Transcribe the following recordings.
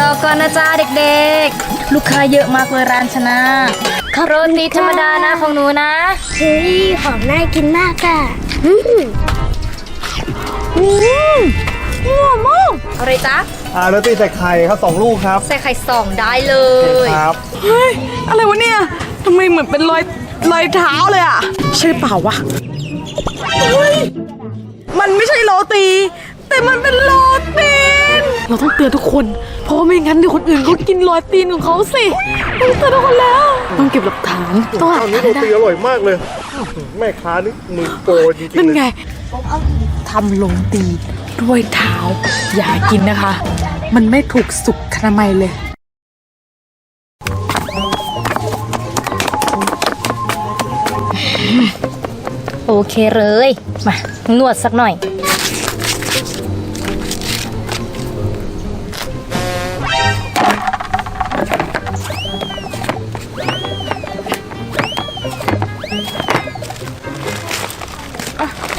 รอก่อนนะจ๊ะเด็กๆ ลูกค้าเยอะมากเลยร้านชนะคารนตีธรรมดานะของหนูนะ เฮ้ยหอมน่ากินมากอะอืมอะไรจ๊ะ อ่าโรตีใส่ไข่ครับสองลูกครับใส่ไข่สองได้เลย ครับ เฮ้ย อะไรวะเนี่ย ทำไมเหมือนเป็นรอยรอยเท้าเลยอะ ใช่เปล่าวะเฮ้ยมันไม่ใช่โรตี แต่มันเป็นโรตีน เราต้องเตือนทุกคน เพราะว่าไม่งั้นเดี๋ยวคนอื่นเขากินโรตีนของเขาสิต้องเตือนทุกคนแล้ว ต้องเก็บหลักฐานต้องหาอันหลันี้กโรฐานตีอร่อยมากเลย แม่ค้านี่มือโปรจริงๆนั่นเลยไงทำโรตีด้วยเท้า อย่ากินนะคะ มันไม่ถูกสุขอนามัยเลยโอเคเลย มานวดสักหน่อย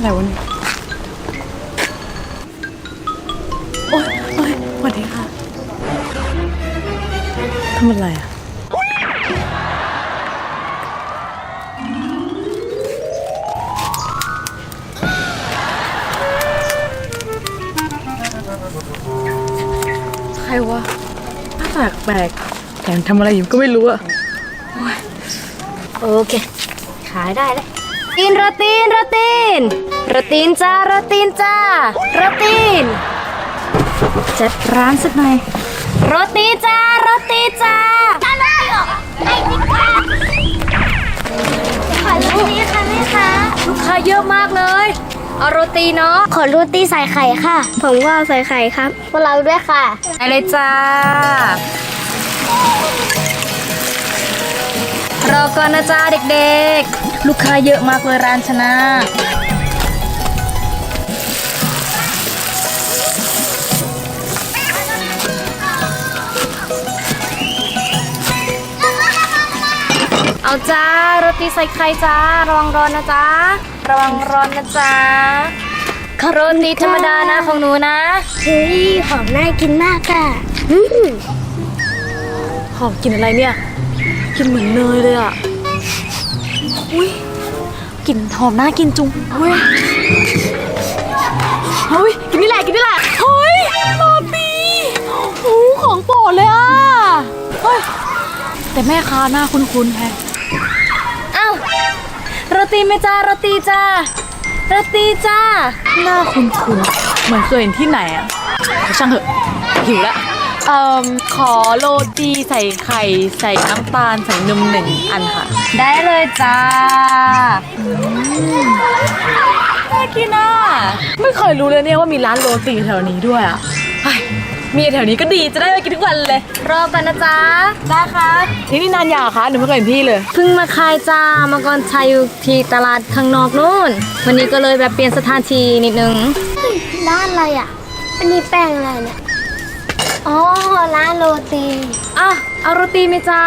อะไรวะเนี่ยโอ๊ยโอ๊ยสวัสดีค่ะทำอะไรอะใครวะหน้าตาแปลกแถมทำอะไรอยู่ก็ไม่รู้อะโอเค ขายได้แล้วตีนโรตีนโรตีน รตีนจ้าโรตีนจ้าโรตีน จัดร้านสักหน่อยโรตีจ้าโรตีจ้าอะไรอะไอ้นี่ค่ะขอโรตีค่ะแม่ค้าลูกค้าเยอะมากเลย เอาโรตีเนาะ ขอโรตีใส่ไข่ค่ะ ผมก็เอาใส่ไข่ครับพวกเราด้วยค่ะได้เลยจ้ารอก่อนนะจ้าเด็กๆ ลูกค้าเยอะมากเลยร้านชนะ เอาจ้าโรตีใส่ไข่จ้าระวังร้อนนะจ้าระวังร้อนนะจ้าคารนตีธรรมดานะของหนูนะเฮ้ยหอมน่ากินมากอะอืมหอมกลินอะไรเนี่ยกลินเหมือนเนยเลยอะอุ้ยกลิ่นหอมน่ากินจุงเฮ้ยเฮ้ยกินนี่แหละกินนี่แหละเฮ้ยโรตีโอ้ของโปรดเลยอะเฮ้ยแต่แม่ค้าหน้าคุ้นๆแฮะเอ้าโร ตีไหมจ้าโรตีจ้าโรตีจ้าหน้าคุ้นๆเหมือนเคยเห็นที่ไหนอะช่างเถอะหิวละเอ่อขอโรตีใส่ไข่ใส่น้ำตาลใส่นมหนึ่งอันค่ะ ได้เลยจ้าน่ากินอะไม่เคยรู้เลยเนี่ยว่ามีร้านโรตีแถวนี้ด้วยอะเฮ้ย มีแถวนี้ก็ดีจะได้ไปกินทุกวันเลย รอกันนะจ๊ะได้ค่ะที่นี่นานยาวคะหนูไม่เคยเห็นพี่เลย เพิ่งมาขายจ้าเมาก่อนชายอยู่ที่ตลาดข้างนอกนู่น วันนี้ก็เลยแบบเปลี่ยนสถานที่นิดนึงร้านอะไรอะ อันนี้แป้งอะไรเนี่ย อ๋อ ร้านโรตีอ้าวเอาโรตีไหมจ้า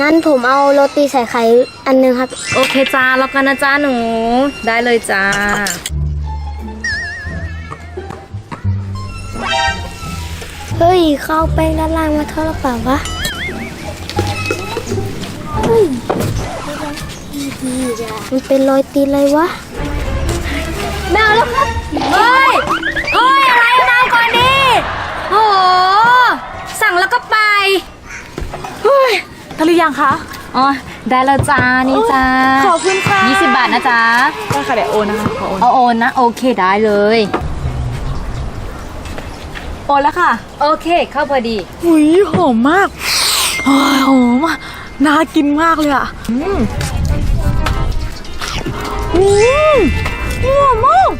งั้นผมเอาโรตีใส่ไข่อันหนึงครับ โอเคจ้ารอกันนะจ้าหนู ได้เลยจ้า เฮ้ย เข้าแป้งด้านล่างมาเท่าหรือเปล่าวะเฮ้ยมันเป็นรอยตีนเลยวะแมวแล้วครับ เฮ้ย เฮ้ย อะไรมาก่อนดิโอ้โห สั่งแล้วก็ไปทะเลยังคะ อ๋อ ได้แล้วจ้า นี่จ้าขอบคุณค่ะ20 บาทนะจ๊ะ ได้ค่ะเดี๋ยวโอนนะคะขอโอน เอาโอนนะ โอเคได้เลย โอนแล้วค่ะ โอเค เข้าพอดี หุยหอมมากโอ้ยหอมอะน่ากินมากเลยอะอืมอืมหอมมาก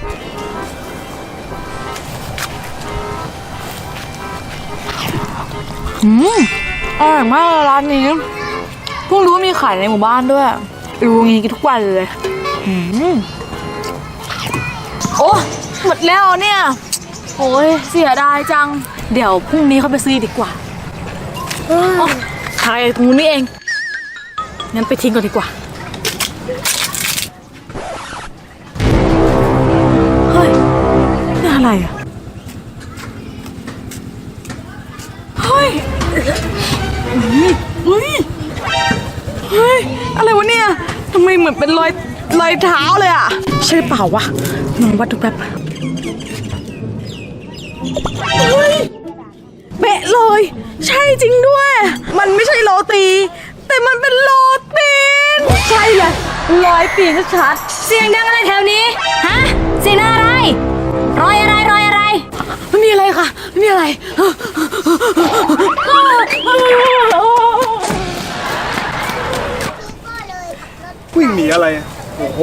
อืมอร่อยมากเลยร้านนี้เพิ่งรู้ว่ามีขายในหมู่บ้านด้วยรู้งี้กินทุกวันเลยอืมโอ้หมดแล้วเนี่ย โอ้ยเสียดายจัง เดี๋ยวพรุ่งนี้เขาไปซื้อดีกว่าอ๋อขายตรงนู้นนี่เอง งั้นไปทิ้งก่อนดีกว่าอะไรอะ เฮ้ยเฮ้ย เฮ้ย อะไรวะเนี่ย ทำไมเหมือนเป็นรอยรอยเท้าเลยอะ ใช่เปล่าวะลองวัดดูแป๊บ เฮ้ยเป๊ะเลย ใช่จริงด้วย มันไม่ใช่โรตี แต่มันเป็นโรตีนใช่เลยรอยตีนชัดเสียงดังอะไรแถวนี้ ฮะเสียงดังอะไร รอยอะไรรอยอะไรๆไม่มีอะไรค่ะ ไม่มีอะไร วิ่งหนีอะไร โอ้โห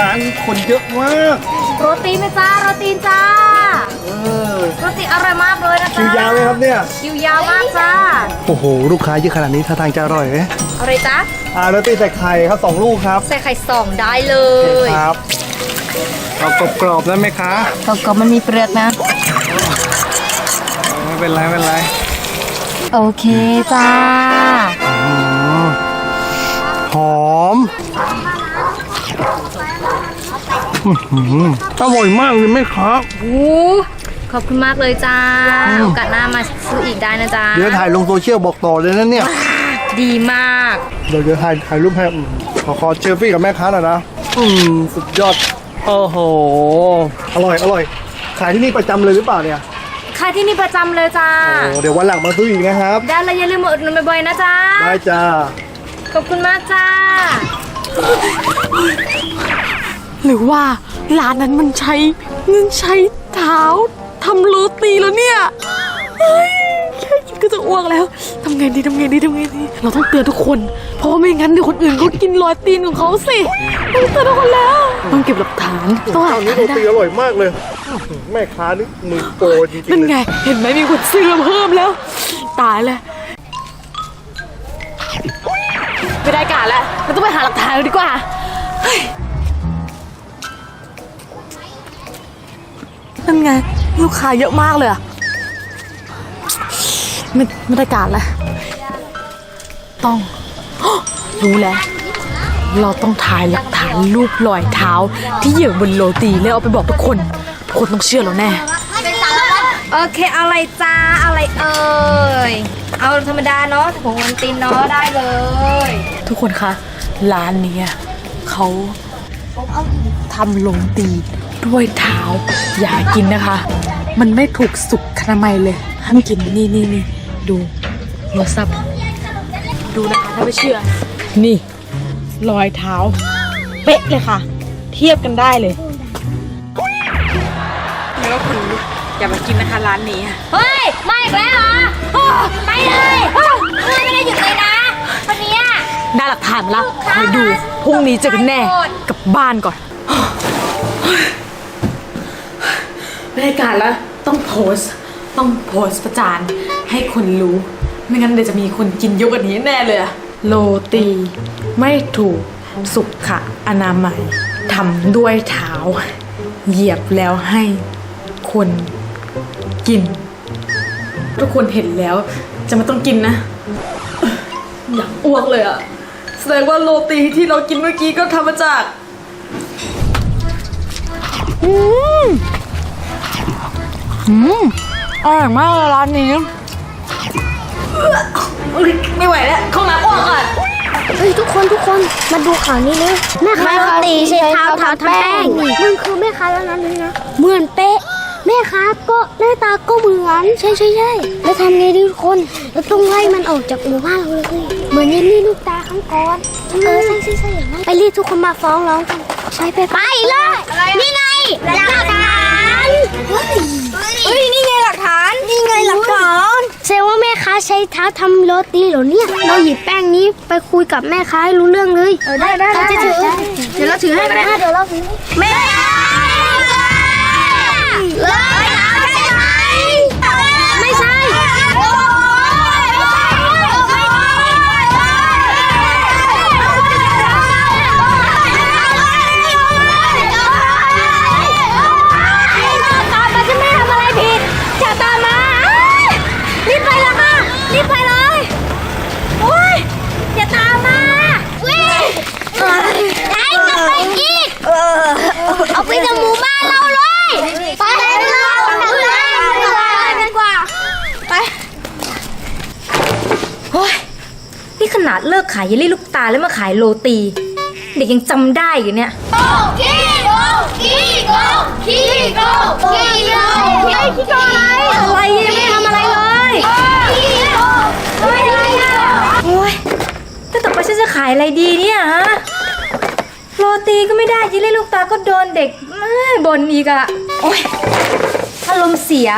ร้านคนเยอะมาก โรตีไหมจ้าโรตีจ้า เออ โรตีอร่อยมากเลยนะคิจ๊ะวยาวเลยครับเนี่ยคิวยาวมากจ้าโอ้โหลูกค้าเยอะขนาดนี้ท่าทางจะอร่อยไหมอะไรจ๊ะอ่าโรตีใส่ไข่ครับสองลูกครับใส่ไข่สองได้เลยครับเอากรอบๆนะแม่ค้าก็ก็มันมีเปลือกนะ ไม่เป็นไรไม่เป็นไรโอเคจ้า หอมอื้อหืออร่อยมากเลยแม่ค้าโอ้ ขอบคุณมากเลยจ้า โอกาสหน้ามาซื้ออีกได้นะจ๊ะ เดี๋ยวถ่ายลงโซเชียลบอกต่อเลยนะเนี่ย ดีมาก เดี๋ยวเดี๋ยวถ่ายถ่ายรูปให้อืมขอขอเชลฟี่กับแม่ค้าหน่อยนะ อืม สุดยอด โอ้โห อร่อยอร่อย ขายที่นี่ประจำเลยหรือเปล่าเนี่ยค่ะที่นี่ประจำเลยจ้า โอ้เดี๋ยววันหลังมาซื้ออีกนะครับ ได้เลยอย่าลืมมาอุดหนุนบ่อยๆนะจ๊ะ ได้จ้า ขอบคุณมากจ้า หรือว่าร้านนั้นมันใช้เงินใช้เท้า ทำโรตีแล้วเนี่ยเฮ้ยแค่คิดก็จะอ้วกแล้วทำไงดีทำไงดีทำไงดี เราต้องเตือนทุกคน เพราะว่าไม่งั้นเดี๋ยวคนอื่นเขากินรอยตีนของเขาสิต้องเตือนทุกคนแล้ว ต้องเก็บหลักฐานต้องหาเจ้าหลักนี้ฐานโรได้ตีอร่อยมากเลยอื้อหือแม่ค้านี่มือโปรจริงๆนั่นเลยไง เห็นไหมมีคนซื้อเพิ่มแล้ว ตายเลยไม่ได้การแล้วเราต้องไปหาหลักฐานกันดีกว่าเฮ้ยนั่นไง ลูกค้าเยอะมากเลยอะไม่ไม่ได้การแล้วต้องรู้แล้ว เราต้องถ่ายหลักฐานรูปรอยเท้า ที่เหยียบบนโรตีแล้วเอาไปบอกทุกคนทุกคนต้องเชื่อเราแน่ โอเคเอาอะไรจ้าเอาอะไรเอ่ยเอาธรรมดาเนาะผงวันตินเนาะได้เลย ทุกคนคะร้านเนี้ยเขาทำโรตี ด้วยเท้า อย่ากินนะคะ มันไม่ถูกสุขอนามัยเลยห้ามกินนี่นี่นี่ดูโทรศัพท์ดูนะคะถ้าไม่เชื่อ นี่ รอยเท้า เป๊ะเลยค่ะ เทียบกันได้เลยแล้วคุณอย่ามากินนะคะร้านนี้เฮ้ยมาอีกแล้วเหรอไปเลยไม่ได้หยุดเลยนะวันเนี้ยได้หลักฐานแล้วคอยดูพรุ่งนี้เจอกันแน่กลับบ้านก่อน ไม่ได้การแล้วต้องโพสต์ต้องโพสต์ประจานให้คนรู้ ไม่งั้นเดี๋ยวจะมีคนกินเยอะกว่านี้แน่เลยอะโรตี ไม่ถูกสุขอนามัยทำด้วยเท้า เหยียบแล้วให้คนกิน ทุกคนเห็นแล้วจะไม่ต้องกินนะ อยากอ้วกเลยอะแสดงว่าโรตีที่เรากินเมื่อกี้ก็ทำมาจาก อืม อืมอร่อยมากเลยร้านนี้อุ๊ยไม่ไหวแล้วเข้าน้ำอ้วกก่อนเฮ้ยทุกคนทุกคนมาดูข่าวนี้เลยแม่ค้าโรตีใช้เท้าทำแป้งมันคือแม่ค้าแล้วนั้นเลยนะเหมือนเป๊ะแม่ค้าก็หน้าตาก็เหมือนใช่ใช่ใช่แล้วทำไงดีทุกคนเราต้องไล่มันออกจากหมู่บ้านเราเลยเหมือนเยลลี่ลูกตาครั้งก่อนเออใช่ใช่ใช่อย่างนั้นไปเรียกทุกคนมาฟ้องร้องกันใช่ไปไปเลยนี่ไงหลักฐานเฮ้ยนี่ไงหลักฐานนี่ไงห ลักฐานแสดงว่าแม่ค้าใช้เท้าทำโรตีเหรอเนี่ย เราหยิบแป้งนี้ไปคุยกับแม่ค้าให้รู้เรื่องเลย เออได้ได้เราจะถือ เดี๋ยวเราถือให้ก็ได้ เดี๋ยวเราถือแม่เลย นาดเลิกขายเยลลี่ลูกตาแล้วมาขายโรตี เด็กยังจำได้อยู่เนี่ย โกขี้โกขี้โกขี้โกขี้โกขี้โกอะไรอะไรยังไม่ทำอะไรเลยขี้โกไม่ได้อะโอ้ยแต่ต่อไปฉันจะขายอะไรดีเนี่ยฮะ โรตีก็ไม่ได้เยลลี่ลูกตาก็โดนเด็กเอ้ยบ่นอีกอะโอ้ยอารมณ์เสีย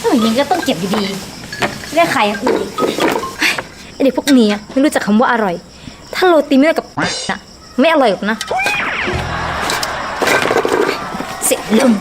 เอ้ยยังก็ต้องเก็บดีๆได้ขายอย่างอื่นอีก ไอเด็กพวกนี้ไม่รู้จักคำว่าอร่อย ถ้าโรตีไม่ได้กับนะไม่อร่อยหรอกนะ เสียลม